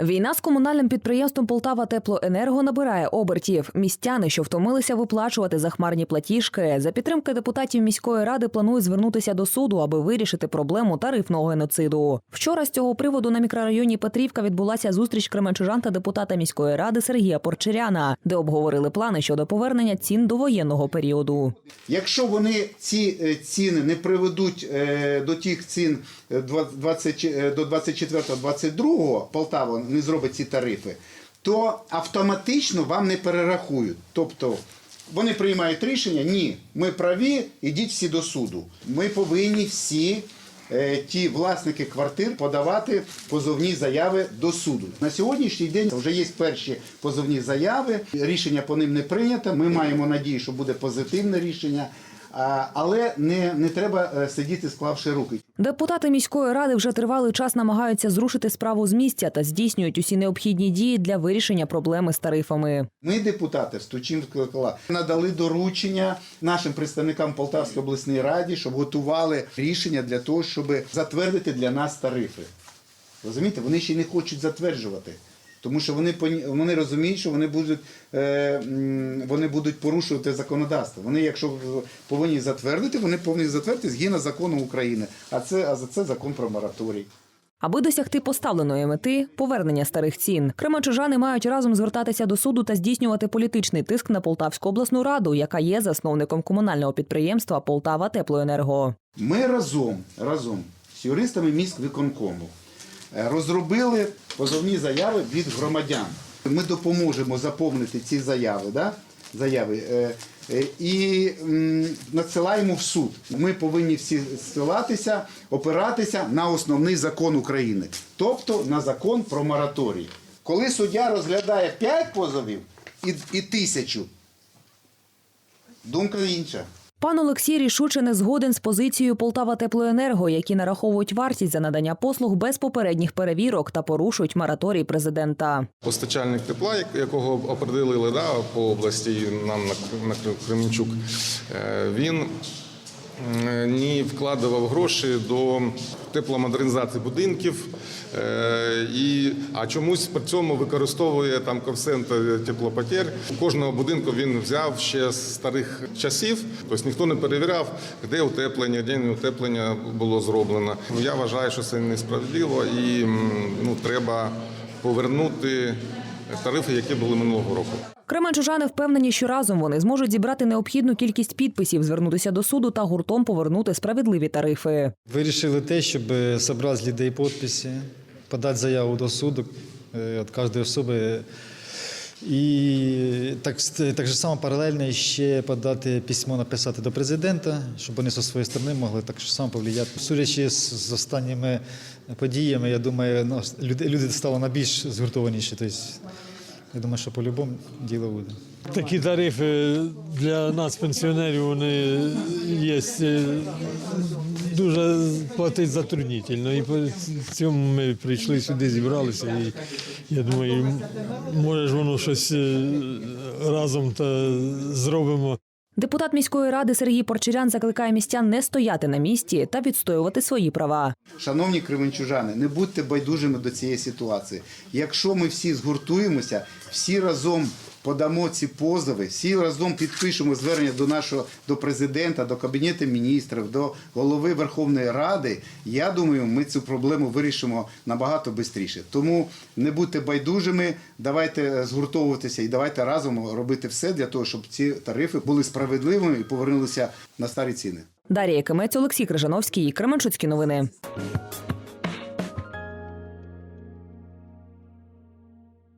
Війна з комунальним підприємством Полтава Теплоенерго набирає обертів. Містяни, що втомилися виплачувати захмарні платіжки, за підтримки депутатів міської ради планують звернутися до суду, аби вирішити проблему тарифного геноциду. Вчора з цього приводу на мікрорайоні Петрівка відбулася зустріч кременчужан та депутата міської ради Сергія Порчеряна, де обговорили плани щодо повернення цін до воєнного періоду. Якщо вони ці е, ціни не приведуть е, до тих цін е, два- 20, е, до 24-22 Полтава не зробить ці тарифи, то автоматично вам не перерахують. Тобто вони приймають рішення, ні, ми праві, ідіть всі до суду. Ми повинні всі. е, Ті власники квартир подавати позовні заяви до суду. На сьогоднішній день вже є перші позовні заяви. Рішення по ним не прийнято. Ми маємо надію, що буде позитивне рішення, але не, не треба е, сидіти, склавши руки. Депутати міської ради вже тривалий час намагаються зрушити справу з місця та здійснюють усі необхідні дії для вирішення проблеми з тарифами. Ми, депутати, стучим в колокола, надали доручення нашим представникам Полтавської обласної раді, щоб готували рішення для того, щоб затвердити для нас тарифи. Розумієте, вони ще не хочуть затверджувати. Тому що вони вони розуміють, що вони будуть, е, вони будуть порушувати законодавство. Вони, якщо повинні затвердити, вони повинні затвердити згідно закону України. А це а за це закон про мораторій. Аби досягти поставленої мети повернення старих цін, кременчужани мають разом звертатися до суду та здійснювати політичний тиск на Полтавську обласну раду, яка є засновником комунального підприємства Полтава Теплоенерго. Ми разом, разом з юристами міськвиконкому розробили позовні заяви від громадян. Ми допоможемо заповнити ці заяви, да? заяви е, е, і надсилаємо в суд. Ми повинні всі ссилатися, опиратися на основний закон України, тобто на закон про мораторій. Коли суддя розглядає 5 позовів і, і тисячу, думка інша. Пан Олексій рішуче не згоден з позицією Полтава Теплоенерго, які нараховують вартість за надання послуг без попередніх перевірок та порушують мораторій президента. Постачальник тепла, як- якого определили да, по області нам на, Кр- на Кременчук, е, він не вкладував гроші до тепломодернізації будинків, е, і, а чомусь при цьому використовує там коефіцієнт теплопотер. Кожного будинку він взяв ще з старих часів, тобто ніхто не перевіряв, де утеплення, де не утеплення було зроблено. Я вважаю, що це несправедливо і ну, треба повернути тарифи, які були минулого року. Кременчужани впевнені, що разом вони зможуть зібрати необхідну кількість підписів, звернутися до суду та гуртом повернути справедливі тарифи. Вирішили те, щоб зібрати з людей підписи, подати заяву до суду е, від кожної особи. І так, так же само паралельно ще подати письмо, написати до президента, щоб вони зі своєї сторони могли так само повлияти. Судячи з, останніми подіями, я думаю, ну, люди, люди стали на більш згуртованіші. Тобто, я думаю, що по-любому діло буде. Такі тарифи для нас, пенсіонерів, вони є е, дуже платить затруднительно. І по цьому ми прийшли сюди, зібралися. І я думаю, може ж воно щось е, разом та зробимо. Депутат міської ради Сергій Порчерян закликає містян не стояти на місці та відстоювати свої права. Шановні кременчужани, не будьте байдужими до цієї ситуації. Якщо ми всі згуртуємося, всі разом подамо ці позови, всі разом підпишемо звернення до нашого до президента, до кабінету міністрів, до голови Верховної Ради. Я думаю, ми цю проблему вирішимо набагато швидше. Тому не будьте байдужими, давайте згуртовуватися і давайте разом робити все для того, щоб ці тарифи були справедливими і повернулися на старі ціни. Дарія Кимець, Олексій Крижановський, Кременчуцькі новини.